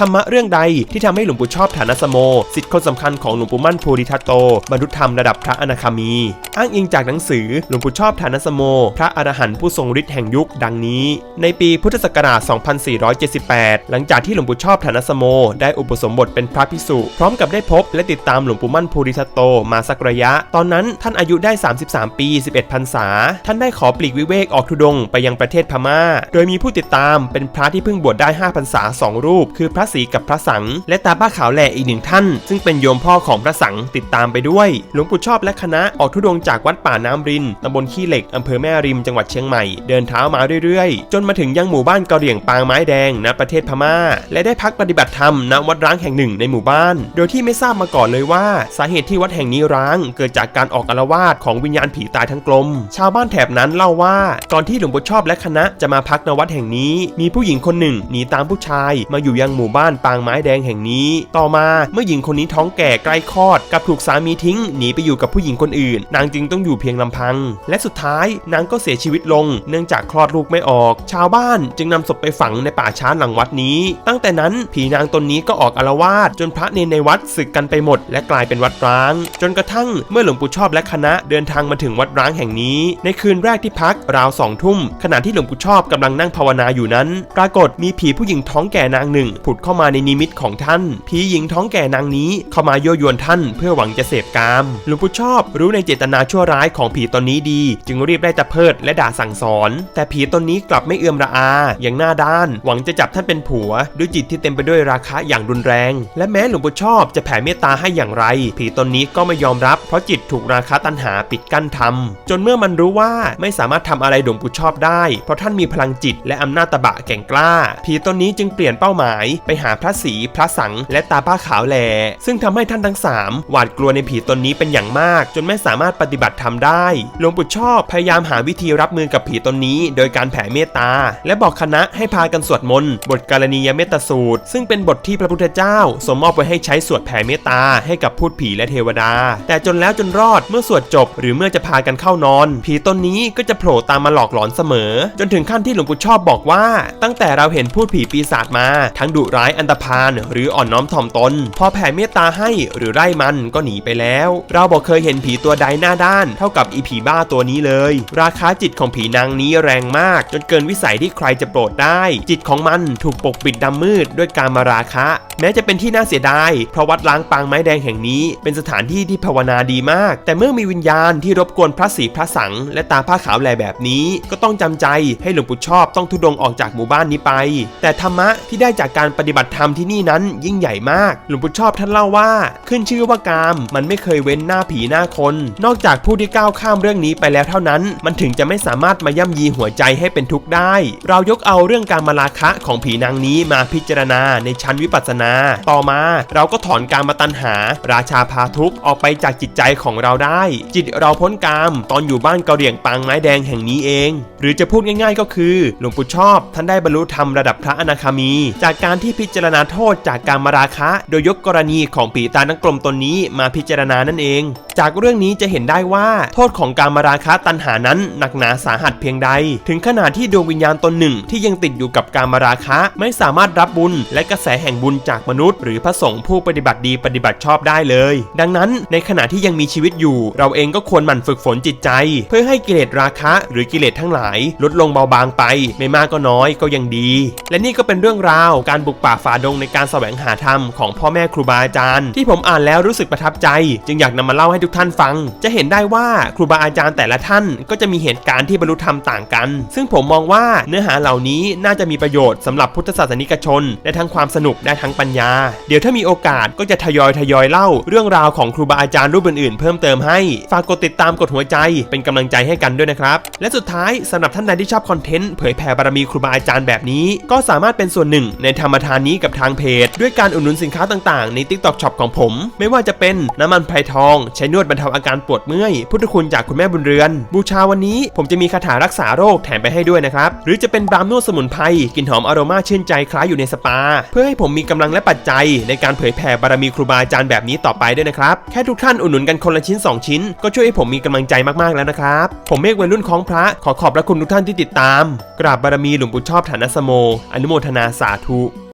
ธรรมะเรื่องใดที่ทำให้หลวงปู่ชอบฐานะสโมสิทธิ์คนสำคัญของหลวงปู่มั่นภูริทัตโต บรรลุธรรมระดับพระอนาคามี อ้างอิงจากหนังสือหลวงปู่ชอบฐานะสโม พระอรหันต์ผู้ทรงฤทธิ์แห่งยุคดังนี้ ในปีพุทธศักราช 2478 หลังจากที่หลวงปู่ชอบฐานะสโม ได้อุปสมบทเป็นพระภิกษุ พร้อมกับได้พบและติดตามหลวงปู่มั่นภูริทัตโตมาสักระยะ ตอนนั้นท่านอายุได้ 33 ปี 11พรรษา ท่านได้ขอปลีกวิเวกออกธุดงไปยังประเทศพม่า โดยมีผู้ติดตามเป็นพระที่เพิ่งบวชได้5พรรษาสองรูป คือพระศรีกับพระสัง และตาบ้าขาวแหล่อีกหนึ่งท่าน ซึ่งเป็นโยมพ่อของพระสังติดตามไปด้วย หลวงปู่ชอบและคณะออกธุดงจากวัดป่าน้ำรินตำบลขี้เหล็กอำเภอแม่ริมจังหวัดเชียงใหม่เดินเท้ามาเรื่อยๆ จนมาถึงยังหมู่บ้านกะเหรี่ยงปางไม้แดงณประเทศพม่า และได้พักปฏิบัติธรรมณวัดร้างแห่งหนึ่งในหมู่บ้าน โดยที่ไม่ทราบมาก่อนเลยว่า สาเหตุที่วัดแห่งนี้ร้าง เกิดจากการออกอาละวาดของวิญญาณผีตายทั้งกลม ชาวบ้านแถบนั้นเล่าว่า ก่อนที่หลวงปู่ชอบและคณะจะมาพักณวัดแห่งนี้ มีผู้หญิงคนหนึ่งหนีตามผู้ชายมาอยู่ยังหมู่บ้านปางไม้แดงแห่งนี้ ต่อมาเมื่อหญิงคนนี้ท้องแก่ใกล้คลอดกับถูกสามีทิ้งหนีไปอยู่กับผู้หญิงคนอื่น นางจึงต้องอยู่เพียงลำพัง และสุดท้ายนางก็เสียชีวิตลง เนื่องจากคลอดลูกไม่ออก ชาวบ้านจึงนำศพไปฝังในป่าช้าหลังวัดนี้ ตั้งแต่นั้นผีนางตนนี้ก็ออกอารวาสจนพระเนนในวัดศึกกันไปหมด และกลายเป็นวัดร้าง จนกระทั่งเมื่อหลวงปู่ชอบและคณะเดินทางมาถึงวัดร้างแห่งนี้ ในคืนแรกที่พักราวสองทุ่มขณะที่หลวงปู่ชอบกำลังนั่งภาวนาอยู่นั้น ปรากฏมีผีผู้หญิงท้องแก่นางหนึ่งผุดเข้ามาในนิมิตของท่าน ผีหญิงท้องแก่นางนี้เข้ามายั่วยวนท่านเพื่อหวังจะเสพกามหลวงปู่ชอบรู้ในเจตนาชั่วร้ายของผีตนนี้ดี จึงรีบได้ตะเพิดและด่าสั่งสอน แต่ผีตนนี้กลับไม่เอื้อมระอา อย่างหน้าด้าน หวังจะจับท่านเป็นผัว ด้วยจิตที่เต็มไปด้วยราคะอย่างรุนแรง และแม้หลวงปู่ชอบจะแผ่เมตตาให้อย่างไร ผีตนนี้ก็ไม่ยอมรับ เพราะจิตถูกราคะตัณหาปิดกั้นทำจนเมื่อมันรู้ว่าไม่สามารถทำอะไรหลวงปู่ชอบได้ เพราะท่านมีพลังจิตและอำนาจตะบะแก่งกล้า ผีตนนี้จึงเปลี่ยนเป้าหมายไปหาพระศรีพระสังและตาผ้าขาวแหลซึ่งทำให้ท่านทั้งสามหวาดกลัวในผีตนนี้เป็นอย่างมาก จนไม่สามารถปฏิบัติธรรมได้หลวงปู่ชอบพยายามหาวิธีรับมือกับผีตนนี้ โดยการแผ่เมตตา และบอกคณะให้พากันสวดมนต์บทกาลนียเมตตาสูตร ซึ่งเป็นบทที่พระพุทธเจ้าสมมอบไว้ให้ใช้สวดแผ่เมตตาให้กับพูดผีและเทวดา แต่จนแล้วจนรอดเมื่อสวดจบ หรือเมื่อจะพากันเข้านอน ผีตนนี้ก็จะโผล่ตามมาหลอกหลอนเสมอ จนถึงขั้นที่หลวงปู่ชอบบอกว่า ตั้งแต่เราเห็นพูดผีปีศาจมา ทั้งดุร้ายอันตพาลหรืออ่อนน้อมถ่อมตน พอแผ่เมตตาให้หรือไล่มันก็หนีไปแล้ว เราบอกเคยเห็นผีตัวใดหน้าด้าน เท่ากับอีผีบ้าตัวนี้เลย ราคาจิตของผีนางนี้แรงมาก จนเกินวิสัยที่ใครจะโปรดได้ จิตของมันถูกปกปิดดำมืดด้วยการมาราคะ แม้จะเป็นที่น่าเสียดายเพราะวัดล้างปางไม้แดงแห่งนี้ เป็นสถานที่ที่ภาวนาดีมาก แต่เมื่อมีวิญญาณที่รบกวนพระศรีพระสังและตาผ้าขาวแลแบบนี้ ก็ต้องจำใจให้หลวงปู่ชอบต้องทุดงออกจากหมู่บ้านนี้ไป แต่ธรรมะที่ได้จากการปฏิบัติธรรมที่นี่นั้นยิ่งใหญ่มาก หลวงปู่ชอบท่านเล่าว่า ขึ้นชื่อว่ากามมันไม่เคยเว้นหน้าผีหน้าคน นอกจากผู้ที่ก้าวข้ามเรื่องนี้ไปแล้วเท่านั้น มันถึงจะไม่สามารถมาย่ำยีหัวใจให้เป็นทุกข์ได้ เรายกเอาเรื่องการมาราคะของผีนางนี้มาพิจารณาในชั้นวิปัสสนา ต่อมา เราก็ถอนการมาตัณหา ราชาพาทุกข์ออกไปจากจิตใจของเราได้ จิตเราพ้นกามตอนอยู่บ้านเกาเหลี่ยงปางไม้แดงแห่งนี้เอง หรือจะพูดง่าย ๆ ก็คือ หลวงปู่ชอบ ท่านได้บรรลุธรรมระดับพระอนาคามี จากการที่พิิจารณาโทษจากการมาราคะ โดยยกกรณีของผีตานักกลมตนนี้มาพิจารณานั่นเอง จากเรื่องนี้จะเห็นได้ว่า โทษของการมาราคะตัณหานั้นหนักหนาสาหัสเพียงใด ถึงขนาดที่ดวงวิญญาณตนหนึ่งที่ยังติดอยู่กับการมาราคะไม่สามารถรับบุญ และกระแสแห่งบุญจากมนุษย์ หรือพระสงฆ์ผู้ปฏิบัติดีปฏิบัติชอบได้เลย ดังนั้นในขณะที่ยังมีชีวิตอยู่ เราเองก็ควรหมั่นฝึกฝนจิตใจ เพื่อให้กิเลสราคะ หรือกิเลสทั้งหลาย ลดลงเบาบางไป ไม่มากก็น้อยก็ยังดี และนี่ก็เป็นเรื่องราวการบุกป่าฝ่าดงในการแสวงหาธรรมของพ่อแม่ครูบาอาจารย์ ที่ผมอ่านแล้วรู้สึกประทับใจ จึงอยากนำมาเล่าให้ทุกท่านฟัง จะเห็นได้ว่าครูบาอาจารย์แต่ละท่านก็จะมีเหตุการณ์ที่บรรลุธรรมต่างกัน ซึ่งผมมองว่าเนื้อหาเหล่านี้น่าจะมีประโยชน์สำหรับพุทธศาสนิกชนได้ทั้งความสนุกได้ทั้งปัญญา เดี๋ยวถ้ามีโอกาสก็จะทยอยทยอยเล่า เรื่องราวของครูบาอาจารย์รูปอื่นๆ เพิ่มเติมให้ฝากกดติดตามกดหัวใจ เป็นกำลังใจให้กันด้วยนะครับ และสุดท้ายสำหรับท่านใดที่ชอบคอนเทนต์เผยแผ่บารมีครูบาอาจารย์แบบนี้ ก็สามารถเป็นส่วนหนึ่งในธรรมทานานี้กับทางเพจ ด้วยการอุดหนุนสินค้าต่างๆ ใน TikTok Shop ของผม ไม่ว่าจะเป็นน้ำมันไพรทองใช้นวดบรรเทาอาการปวดเมื่อยพุทธคุณจากคุณแม่บุญเรือน บูชาวันนี้ผมจะมีคาถารักษาโรคแถมไปให้ด้วยนะครับ หรือจะเป็นบรามนวดสมุนไพรกลิ่นหอมอโรมาชื่นใจคล้ายอยู่ในสปา เพื่อให้ผมมีกำลังและปัจจัย ในการเผยแผ่บารมีครูบาอาจารย์แบบนี้ต่อไปด้วยนะครับแค่ทุกท่านอุดหนุนกันคนละชิ้น 2 ชิ้น ก็ช่วยให้ผมมีกำลังใจมากๆแล้วนะครับผมเมฆวัยรุ่นของพระขอขอบพระคุณทุกท่านที่ติดตาม กราบบารมีหลวงปู่ชอบฐานสโม อนุโมทนาสาธุ